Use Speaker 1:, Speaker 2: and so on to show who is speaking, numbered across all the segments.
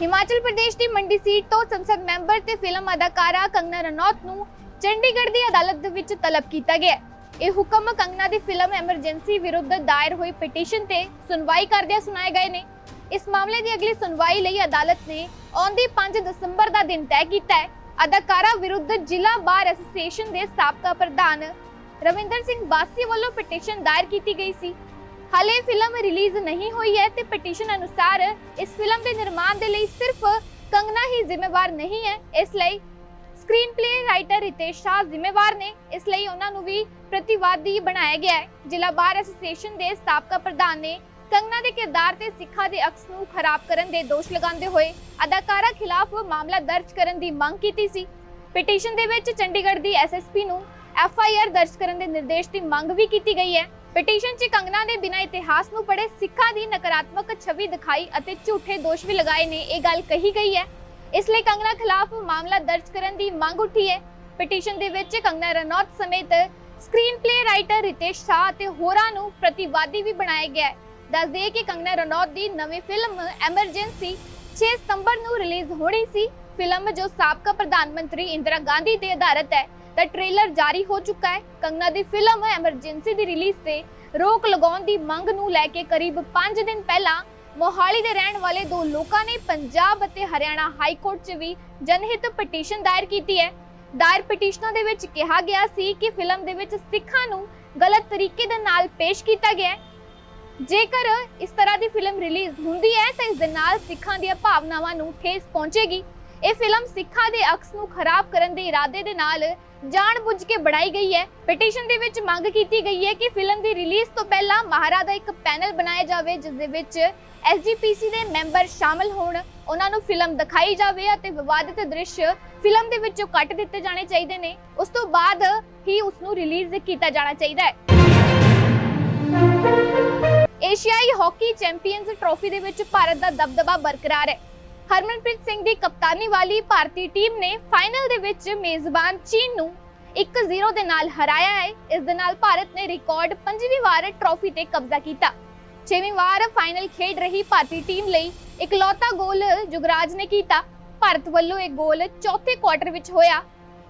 Speaker 1: ਹਿਮਾਚਲ ਪ੍ਰਦੇਸ਼ ਦੀ ਮੰਡੀ ਸੀਟ ਤੋਂ ਸੰਸਦ ਮੈਂਬਰ ਤੇ ਫਿਲਮ ਅਦਾਕਾਰਾ ਕੰਗਨਾ ਰਣੌਤ ਨੂੰ ਚੰਡੀਗੜ੍ਹ ਦੀ ਅਦਾਲਤ ਦੇ ਵਿੱਚ ਤਲਬ ਕੀਤਾ ਗਿਆ ਇਹ ਹੁਕਮ ਕੰਗਨਾ ਦੀ ਫਿਲਮ ਐਮਰਜੈਂਸੀ ਵਿਰੁੱਧ ਦਾਇਰ ਹੋਈ ਪਟੀਸ਼ਨ ਤੇ ਸੁਣਵਾਈ ਕਰਦਿਆਂ ਸੁਣਾਏ ਗਏ ਨੇ। ਇਸ ਮਾਮਲੇ ਦੀ ਅਗਲੀ ਸੁਣਵਾਈ ਲਈ ਅਦਾਲਤ ਨੇ ਆਉਂਦੀ 5 ਦਸੰਬਰ ਦਾ ਦਿਨ ਤੈਅ ਕੀਤਾ ਹੈ। ਅਦਾਕਾਰਾ ਵਿਰੁੱਧ ਜ਼ਿਲ੍ਹਾ ਬਾਰ ਐਸੋਸੀਏਸ਼ਨ ਦੇ ਸਾਬਕਾ ਪ੍ਰਧਾਨ ਰਵਿੰਦਰ ਸਿੰਘ ਬਾਸੀ ਵੱਲੋਂ ਪਟੀਸ਼ਨ ਦਾਇਰ ਕੀਤੀ ਗਈ ਸੀ। ਹਾਲੇ ਫਿਲਮ ਰਿਲੀਜ਼ ਨਹੀਂ ਹੋਈ ਹੈ ਤੇ ਪਟੀਸ਼ਨ ਅਨੁਸਾਰ ਇਸ ਫਿਲਮ ਦੇ ਨਿਰਮਾਣ ਦੇ ਲਈ ਸਿਰਫ ਕੰਗਨਾ ਹੀ ਜ਼ਿੰਮੇਵਾਰ ਨਹੀਂ ਹੈ। ਇਸ ਲਈ screen play writer Ritesh Shah ਜ਼ਿੰਮੇਵਾਰ ਨੇ। ਇਸ ਲਈ ਉਹਨਾਂ ਨੂੰ ਵੀ ਪ੍ਰਤੀਵਾਦੀ ਬਣਾਇਆ ਗਿਆ ਹੈ। ਜ਼ਿਲ੍ਹਾ ਬਾਰ ਐਸੋਸੀਏਸ਼ਨ ਦੇ ਸਾਬਕਾ ਪ੍ਰਧਾਨ ਨੇ ਕੰਗਨਾ ਦੇ ਕਿਰਦਾਰ ਤੇ ਸਿੱਖਾਂ ਦੇ ਅਕਸ ਨੂੰ ਖਰਾਬ ਕਰਨ ਦੇ ਦੋਸ਼ ਲਗਾਉਂਦੇ ਹੋਏ ਅਦਾਕਾਰਾ ਖਿਲਾਫ ਮਾਮਲਾ ਦਰਜ ਕਰਨ ਦੀ ਮੰਗ ਕੀਤੀ ਸੀ। ਪਟੀਸ਼ਨ ਦੇ ਵਿੱਚ ਚੰਡੀਗੜ੍ਹ ਦੀ ਐਸਐਸਪੀ ਨੂੰ ਐਫ ਆਈ ਆਰ ਦਰਜ ਕਰਨ ਦੇ ਨਿਰਦੇਸ਼ ਦੀ ਮੰਗ ਵੀ ਕੀਤੀ ਗਈ ਹੈ। ਪਟੀਸ਼ਨ 'ਚ ਕੰਗਨਾ ਨੇ ਬਿਨਾਂ ਇਤਿਹਾਸ ਨੂੰ ਪੜ੍ਹੇ ਸਿੱਖਾਂ ਦੀ ਨਕਾਰਾਤਮਕ ਛਵੀ ਦਿਖਾਈ ਅਤੇ ਝੂਠੇ ਦੋਸ਼ ਵੀ ਲਗਾਏ ਨੇ, ਇਹ ਗੱਲ ਕਹੀ ਗਈ ਹੈ। ਇਸ ਲਈ ਕੰਗਨਾ ਖਿਲਾਫ ਮਾਮਲਾ ਦਰਜ ਕਰਨ ਦੀ ਮੰਗ ਉੱਠੀ ਹੈ। ਪਟੀਸ਼ਨ ਦੇ ਵਿੱਚ ਕੰਗਨਾ ਰਣੌਤ ਸਮੇਤ screen play writer Ritesh Shah ਅਤੇ ਹੋਰਾਂ ਨੂੰ ਪ੍ਰਤੀਵਾਦੀ ਵੀ ਬਣਾਇਆ ਗਿਆ ਹੈ। ਦੱਸ ਦਈਏ ਕਿ ਕੰਗਨਾ ਰਣੌਤ ਦੀ ਨਵੀਂ ਫਿਲਮ ਐਮਰਜੈਂਸੀ 6 ਸਤੰਬਰ ਨੂੰ ਰਿਲੀਜ਼ ਹੋਣੀ ਸੀ। ਫਿਲਮ ਜੋ ਸਾਬਕਾ ਪ੍ਰਧਾਨ ਮੰਤਰੀ ਇੰਦਰਾ ਗਾਂਧੀ ਤੇ ਆਧਾਰਿਤ ਹੈ। ਦਾ ਟ੍ਰੇਲਰ ਜਾਰੀ ਹੋ ਚੁੱਕਾ ਹੈ। ਕੰਗਨਾ ਦੀ ਫਿਲਮ ਐਮਰਜੈਂਸੀ ਦੀ ਰਿਲੀਜ਼ ਤੇ ਰੋਕ ਲਗਾਉਣ ਦੀ ਮੰਗ ਨੂੰ ਲੈ ਕੇ ਕਰੀਬ 5 ਦਿਨ ਪਹਿਲਾਂ ਮੋਹਾਲੀ ਦੇ ਰਹਿਣ ਵਾਲੇ ਦੋ ਲੋਕਾਂ ਨੇ ਪੰਜਾਬ ਅਤੇ ਹਰਿਆਣਾ ਹਾਈ ਕੋਰਟ 'ਚ ਵੀ ਜਨਹਿਤ ਪਟੀਸ਼ਨ ਦਾਇਰ ਕੀਤੀ ਹੈ। ਦਾਇਰ ਪਟੀਸ਼ਨਾਂ ਦੇ ਵਿੱਚ ਕਿਹਾ ਗਿਆ ਸੀ ਕਿ ਫਿਲਮ ਦੇ ਵਿੱਚ ਸਿੱਖਾਂ ਨੂੰ ਗਲਤ ਤਰੀਕੇ ਦੇ ਨਾਲ ਪੇਸ਼ ਕੀਤਾ ਗਿਆ ਹੈ। ਜੇਕਰ ਇਸ ਤਰ੍ਹਾਂ ਦੀ ਫਿਲਮ ਰਿਲੀਜ਼ ਹੁੰਦੀ ਹੈ, ਤਾਂ ਇਸ ਦੇ ਨਾਲ ਸਿੱਖਾਂ ਦੀਆਂ ਭਾਵਨਾਵਾਂ ਨੂੰ ਠੇਸ ਪਹੁੰਚੇਗੀ। ਇਹ ਫਿਲਮ ਸਿੱਖਾਂ ਦੇ ਅਕਸ ਨੂੰ ਖਰਾਬ ਕਰਨ ਦੇ ਇਰਾਦੇ ਦੇ ਨਾਲ ਜਾਣਬੁੱਝ ਕੇ ਬਣਾਈ ਗਈ ਹੈ। ਪਟੀਸ਼ਨ ਦੇ ਵਿੱਚ ਮੰਗ ਕੀਤੀ ਗਈ ਹੈ ਕਿ ਫਿਲਮ ਦੀ ਰਿਲੀਜ਼ ਤੋਂ ਪਹਿਲਾਂ ਮਹਾਰਾ ਦਾ ਇੱਕ ਪੈਨਲ ਬਣਾਇਆ ਜਾਵੇ, ਜਿਸ ਦੇ ਵਿੱਚ ਐਸਜੀਪੀਸੀ ਦੇ ਮੈਂਬਰ ਸ਼ਾਮਲ ਹੋਣ, ਉਹਨਾਂ ਨੂੰ ਫਿਲਮ ਦਿਖਾਈ ਜਾਵੇ ਅਤੇ ਵਿਵਾਦਿਤ ਦ੍ਰਿਸ਼ ਫਿਲਮ ਦੇ ਵਿੱਚੋਂ ਕੱਟ ਦਿੱਤੇ ਜਾਣੇ ਚਾਹੀਦੇ ਨੇ। ਉਸ ਤੋਂ ਬਾਅਦ ਹੀ ਉਸ ਨੂੰ ਰਿਲੀਜ਼ ਕੀਤਾ ਜਾਣਾ ਚਾਹੀਦਾ ਹੈ। ਏਸ਼ੀਆਈ ਹਾਕੀ ਚੈਂਪੀਅਨਸ ਟਰਾਫੀ ਦੇ ਵਿੱਚ ਭਾਰਤ ਦਾ ਦਬਦਬਾ ਬਰਕਰਾਰ ਹੈ। ਹਰਮਨਪ੍ਰੀਤ ਸਿੰਘ ਦੀ ਕਪਤਾਨੀ ਵਾਲੀ ਭਾਰਤੀ ਟੀਮ ਨੇ ਫਾਈਨਲ ਦੇ ਵਿੱਚ ਮੇਜ਼ਬਾਨ ਚੀਨ ਨੂੰ 1-0 ਦੇ ਨਾਲ ਹਰਾਇਆ ਹੈ। ਇਸ ਦੇ ਨਾਲ ਭਾਰਤ ਨੇ ਰਿਕਾਰਡ ਪੰਜਵੀਂ ਵਾਰ ਟਰਾਫੀ ਤੇ ਕਬਜ਼ਾ ਕੀਤਾ। ਛੇਵੀਂ ਵਾਰ ਫਾਈਨਲ ਖੇਡ ਰਹੀ ਭਾਰਤੀ ਟੀਮ ਲਈ ਇਕਲੌਤਾ ਗੋਲ ਜੁਗਰਾਜ ਨੇ ਕੀਤਾ। ਭਾਰਤ ਵੱਲੋਂ ਇਹ ਗੋਲ ਚੌਥੇ ਕੁਆਟਰ ਵਿੱਚ ਹੋਇਆ।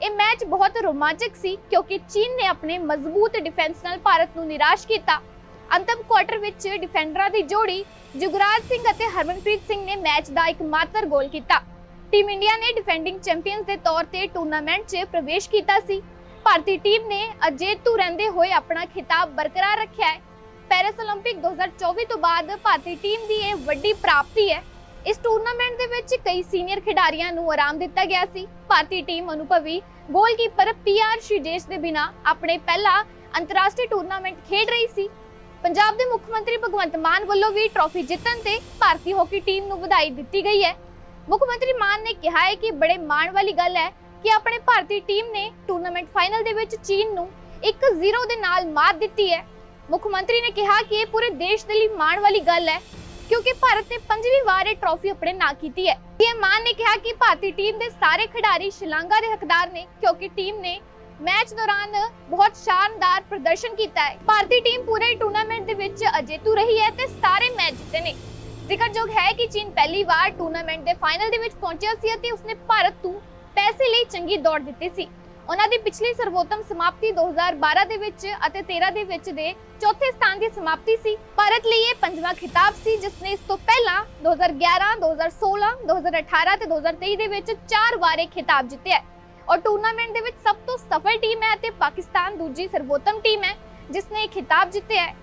Speaker 1: ਇਹ ਮੈਚ ਬਹੁਤ ਰੋਮਾਂਚਕ ਸੀ ਕਿਉਂਕਿ ਚੀਨ ਨੇ ਆਪਣੇ ਮਜ਼ਬੂਤ ਡਿਫੈਂਸ ਨਾਲ ਭਾਰਤ ਨੂੰ ਨਿਰਾਸ਼ ਕੀਤਾ। ਅੰਤਮ ਕੁਆਟਰ ਵਿੱਚ ਡਿਫੈਂਡਰਾਂ ਦੀ ਜੋੜੀ ਜੁਗਰਾਜ ਸਿੰਘ ਅਤੇ ਹਰਮਨਪ੍ਰੀਤ ਸਿੰਘ ਨੇ ਮੈਚ ਦਾ ਇੱਕਮਾਤਰ ਗੋਲ ਕੀਤਾ ਟੀਮ ਇੰਡੀਆ ਨੇ ਡਿਫੈਂਡਿੰਗ ਚੈਂਪੀਅਨਸ ਦੇ ਤੌਰ ਤੇ ਟੂਰਨਾਮੈਂਟ 'ਚ ਪ੍ਰਵੇਸ਼ ਕੀਤਾ ਸੀ ਭਾਰਤੀ ਟੀਮ ਨੇ ਅਜੇਤੂ ਰਹਿੰਦੇ ਹੋਏ ਆਪਣਾ ਖਿਤਾਬ ਬਰਕਰਾਰ ਰੱਖਿਆ ਹੈ ਪੈਰਿਸ 올림픽 2024 ਤੋਂ ਬਾਅਦ ਭਾਰਤੀ ਟੀਮ ਦੀ ਇਹ ਵੱਡੀ ਪ੍ਰਾਪਤੀ ਹੈ ਇਸ ਟੂਰਨਾਮੈਂਟ ਦੇ ਵਿੱਚ ਕਈ ਸੀਨੀਅਰ ਖਿਡਾਰੀਆਂ ਨੂੰ ਆਰਾਮ ਦਿੱਤਾ ਗਿਆ ਸੀ ਭਾਰਤੀ ਟੀਮ ਅਨੁਭਵੀ ਗੋਲਕੀਪਰ ਪੀਆਰ ਸ਼ਿਜੇਸ਼ ਦੇ ਬਿਨਾ ਆਪਣੇ ਪਹਿਲਾ ਅੰਤਰਰਾਸ਼ਟਰੀ ਟੂਰਨਾਮੈਂਟ ਖੇਡ ਰਹੀ ਸੀ ਪੰਜਾਬ ਦੇ ਮੁੱਖ ਮੰਤਰੀ ਭਗਵੰਤ ਮਾਨ ਵੱਲੋਂ ਵੀ ਟਰਾਫੀ ਜਿੱਤਣ ਤੇ ਭਾਰਤੀ ਹਾਕੀ ਟੀਮ ਨੂੰ ਵਧਾਈ ਦਿੱਤੀ ਗਈ ਹੈ। ਮੁੱਖ ਮੰਤਰੀ ਮਾਨ ਨੇ ਕਿਹਾ ਹੈ ਕਿ ਬੜੇ ਮਾਣ ਵਾਲੀ ਗੱਲ ਹੈ ਕਿ ਆਪਣੇ ਭਾਰਤੀ ਟੀਮ ਨੇ ਟੂਰਨਾਮੈਂਟ ਫਾਈਨਲ ਦੇ ਵਿੱਚ ਚੀਨ ਨੂੰ 1-0 ਦੇ ਨਾਲ ਮਾਤ ਦਿੱਤੀ ਹੈ। ਮੁੱਖ ਮੰਤਰੀ ਨੇ ਕਿਹਾ ਕਿ ਇਹ ਪੂਰੇ ਦੇਸ਼ ਦੇ ਲਈ ਮਾਣ ਵਾਲੀ ਗੱਲ ਹੈ, ਕਿਉਂਕਿ ਭਾਰਤ ਨੇ ਪੰਜਵੀਂ ਵਾਰ ਇਹ ਟਰਾਫੀ ਆਪਣੇ ਨਾਂ ਕੀਤੀ ਹੈ। ਪੀਐਮ ਮਾਨ ਨੇ ਕਿਹਾ ਕਿ ਭਾਰਤੀ ਟੀਮ ਦੇ ਸਾਰੇ ਖਿਡਾਰੀ ਸ਼ਿਲਾਂਗਾ ਦੇ ਹੱਕਦਾਰ ਨੇ, ਕਿਉਂਕਿ ਟੀਮ ਨੇ ਮੈਚ ਦੌਰਾਨ ਬਹੁਤ ਸ਼ਾਨਦਾਰ ਪ੍ਰਦਰਸ਼ਨ ਕੀਤਾ ਹੈ। ਭਾਰਤੀ ਟੀਮ ਪੂਰੇ ਟੂਰਨਾਮੈਂਟ ਦੇ ਵਿੱਚ ਅਜੇਤੂ ਰਹੀ ਹੈ ਤੇ ਸਾਰੇ ਮੈਚ ਜਿੱਤੇ ਨੇ। ਜ਼ਿਕਰਯੋਗ ਹੈ ਕਿ ਚੀਨ ਪਹਿਲੀ ਵਾਰ ਟੂਰਨਾਮੈਂਟ ਦੇ ਫਾਈਨਲ ਦੇ ਵਿੱਚ ਪਹੁੰਚਿਆ ਸੀ ਅਤੇ ਉਸਨੇ ਭਾਰਤ ਤੋਂ ਪੈਸੇ ਲਈ ਚੰਗੀ ਦੌੜ ਦਿੱਤੀ ਸੀ। ਉਹਨਾਂ ਦੀ ਪਿਛਲੀ ਸਰਵੋਤਮ ਸਮਾਪਤੀ 2012 ਦੇ ਵਿੱਚ ਅਤੇ 13 ਦੇ ਵਿੱਚ ਦੇ ਚੌਥੇ ਸਥਾਨ ਦੀ ਸਮਾਪਤੀ ਸੀ। ਭਾਰਤ ਲਈ ਇਹ ਪੰਜਵਾਂ ਖਿਤਾਬ ਸੀ ਜਿਸ ਨੇ ਇਸ ਤੋਂ ਪਹਿਲਾਂ 2011, 2016, 2018 ਤੇ 2023 ਦੇ ਵਿੱਚ ਚਾਰ ਵਾਰ ਇਹ ਖਿਤਾਬ ਜਿੱਤਿਆ ਹੈ। ਔਰ ਟੂਰਨਾਮੈਂਟ ਦੇ ਵਿੱਚ ਸਭ ਤੋਂ ਸਫਲ ਟੀਮ ਹੈ ਅਤੇ ਪਾਕਿਸਤਾਨ ਦੂਜੀ ਸਰਵੋਤਮ ਟੀਮ ਹੈ ਜਿਸ ਨੇ ਇਹ ਖਿਤਾਬ ਜਿੱਤਿਆ ਹੈ।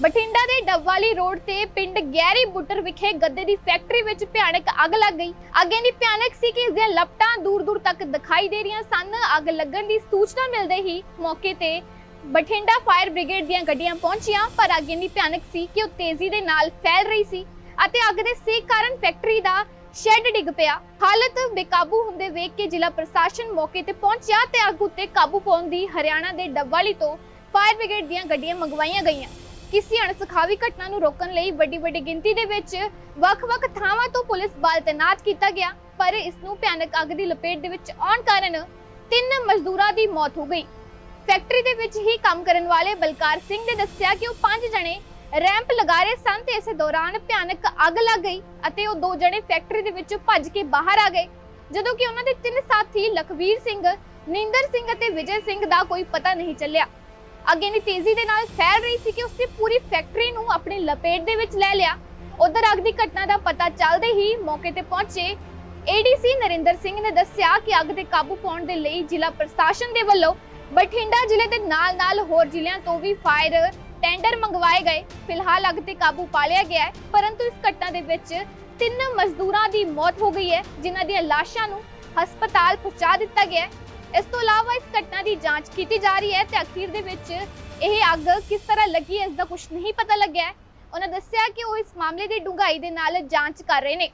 Speaker 1: ਬਠਿੰਡਾ ਦੇ ਡੱਬਵਾਲੀ ਰੋਡ ਤੇ ਪਿੰਡ ਗੈਰੀ ਬੁੱਟਰ ਵਿਖੇ ਗੱਦੇ ਦੀ ਫੈਕਟਰੀ ਵਿੱਚ ਭਿਆਨਕ ਅੱਗ ਲੱਗ ਗਈ। ਅੱਗ ਇੰਨੀ ਭਿਆਨਕ ਸੀ ਕਿ ਇਸ ਦੀਆਂ ਲਪਟਾਂ ਦੂਰ ਦੂਰ ਤੱਕ ਦਿਖਾਈ ਦੇ ਰਹੀਆਂ ਸਨ। ਅੱਗ ਲੱਗਣ ਦੀ ਸੂਚਨਾ ਮਿਲਦੇ ਹੀ ਮੌਕੇ ਤੇ ਬਠਿੰਡਾ ਫਾਇਰ ਬ੍ਰਿਗੇਡ ਦੀਆਂ ਗੱਡੀਆਂ ਪਹੁੰਚੀਆਂ, ਪਰ ਅੱਗ ਇੰਨੀ ਭਿਆਨਕ ਸੀ ਕਿ ਉਹ ਤੇਜ਼ੀ ਦੇ ਨਾਲ ਫੈਲ ਰਹੀ ਸੀ ਅਤੇ ਅੱਗ ਦੇ ਸੇਕ ਕਾਰਨ ਫੈਕਟਰੀ ਦਾ ਸ਼ੈੱਡ ਡਿੱਗ ਪਿਆ। ਹਾਲਤ ਬੇਕਾਬੂ ਹੁੰਦੇ ਵੇਖ ਕੇ ਜ਼ਿਲ੍ਹਾ ਪ੍ਰਸ਼ਾਸਨ ਮੌਕੇ ਤੇ ਪਹੁੰਚਿਆ ਤੇ ਅੱਗ ਉੱਤੇ ਕਾਬੂ ਪਾਉਣ ਦੀ ਹਰਿਆਣਾ ਦੇ ਡੱਬਵਾਲੀ ਤੋਂ ਫਾਇਰ ਬ੍ਰਿਗੇਡ ਦੀਆਂ ਗੱਡੀਆਂ ਮੰਗਵਾਈਆਂ ਗਈਆਂ। ਕਿਸੇ ਅਣਸਖਾਵੀ ਘਟਨਾ ਨੂੰ ਰੋਕਣ ਲਈ ਵੱਡੀ ਵੱਡੀ ਗਿਣਤੀ ਦੇ ਵਿੱਚ ਵੱਖ-ਵੱਖ ਥਾਵਾਂ ਤੋਂ ਪੁਲਿਸ ਬਲ ਤੈਨਾਤ ਕੀਤਾ ਗਿਆ, ਪਰ ਇਸ ਨੂੰ ਭਿਆਨਕ ਅੱਗ ਦੀ ਲਪੇਟ ਦੇ ਵਿੱਚ ਆਉਣ ਕਾਰਨ ਤਿੰਨ ਮਜ਼ਦੂਰਾਂ ਦੀ ਮੌਤ ਹੋ ਗਈ। ਫੈਕਟਰੀ ਦੇ ਵਿੱਚ ਹੀ ਕੰਮ ਕਰਨ ਵਾਲੇ ਬਲਕਾਰ ਸਿੰਘ ਨੇ ਦੱਸਿਆ ਕਿ ਉਹ ਪੰਜ ਜਣੇ ਰੈਂਪ ਲਗਾ ਰਹੇ ਸਨ ਤੇ ਇਸੇ ਦੌਰਾਨ ਭਿਆਨਕ ਅੱਗ ਲੱਗ ਗਈ ਅਤੇ ਉਹ ਦੋ ਜਣੇ ਫੈਕਟਰੀ ਦੇ ਵਿੱਚ ਭੱਜ ਕੇ ਬਾਹਰ ਆ ਗਏ। ਜਦੋਂ ਕਿ ਉਹਨਾਂ ਦੇ ਤਿੰਨ ਸਾਥੀ ਲਖਵੀਰ ਸਿੰਘ, ਨਿੰਦਰ ਸਿੰਘ ਅਤੇ ਵਿਜੇ ਸਿੰਘ ਦਾ ਕੋਈ ਪਤਾ ਨਹੀਂ ਚੱਲਿਆ। ਅੱਗ ਇੰਨੀ ਤੇਜ਼ੀ ਦੇ ਨਾਲ ਫੈਲ ਰਹੀ ਸੀ ਕਿ ਉਸਨੇ ਪੂਰੀ ਫੈਕਟਰੀ ਨੂੰ ਆਪਣੀ ਲਪੇਟ ਦੇ ਵਿੱਚ ਲੈ ਲਿਆ। ਉਧਰ ਅੱਗ ਦੀ ਘਟਨਾ ਦਾ ਪਤਾ ਚੱਲਦੇ ਹੀ ਮੌਕੇ ਤੇ ਪਹੁੰਚੇ। ਏਡੀਸੀ ਨਰਿੰਦਰ ਸਿੰਘ ਨੇ ਦੱਸਿਆ ਕਿ ਅੱਗ ਤੇ ਕਾਬੂ ਪਾਉਣ ਦੇ ਲਈ ਜ਼ਿਲ੍ਹਾ ਪ੍ਰਸ਼ਾਸਨ ਦੇ ਵੱਲੋਂ ਬਠਿੰਡਾ ਜ਼ਿਲ੍ਹੇ ਦੇ ਨਾਲ-ਨਾਲ ਹੋਰ ਜ਼ਿਲ੍ਹਿਆਂ ਤੋਂ ਵੀ ਫਾਇਰ ਟੈਂਡਰ ਮੰਗਵਾਏ ਗਏ। ਫਿਲਹਾਲ ਅੱਗ ਤੇ ਕਾਬੂ ਪਾ ਲਿਆ ਗਿਆ ਹੈ, ਪਰੰਤੂ ਇਸ ਘਟਨਾ ਦੇ ਵਿੱਚ ਤਿੰਨ ਮਜ਼ਦੂਰਾਂ ਦੀ ਮੌਤ ਹੋ ਗਈ ਹੈ, ਜਿਨ੍ਹਾਂ ਦੀਆਂ ਲਾਸ਼ਾਂ ਨੂੰ ਹਸਪਤਾਲ ਪਹੁੰਚਾ ਦਿੱਤਾ ਗਿਆ ਹੈ। ਇਸ ਤੋਂ ਇਲਾਵਾ ਇਸ ਘਟਨਾ ਦੀ ਜਾਂਚ ਕੀਤੀ ਜਾ ਰਹੀ ਹੈ ਤੇ ਅਖੀਰ ਦੇ ਵਿੱਚ ਇਹ ਅੱਗ ਕਿਸ ਤਰ੍ਹਾਂ ਲੱਗੀ ਹੈ, ਇਸ ਦਾ ਕੁਝ ਨਹੀਂ ਪਤਾ ਲੱਗਿਆ ਉਹਨਾਂ ਦੱਸਿਆ ਕਿ ਉਹ ਇਸ ਮਾਮਲੇ ਦੀ ਡੂੰਘਾਈ ਦੇ ਨਾਲ ਜਾਂਚ ਕਰ ਰਹੇ ਨੇ।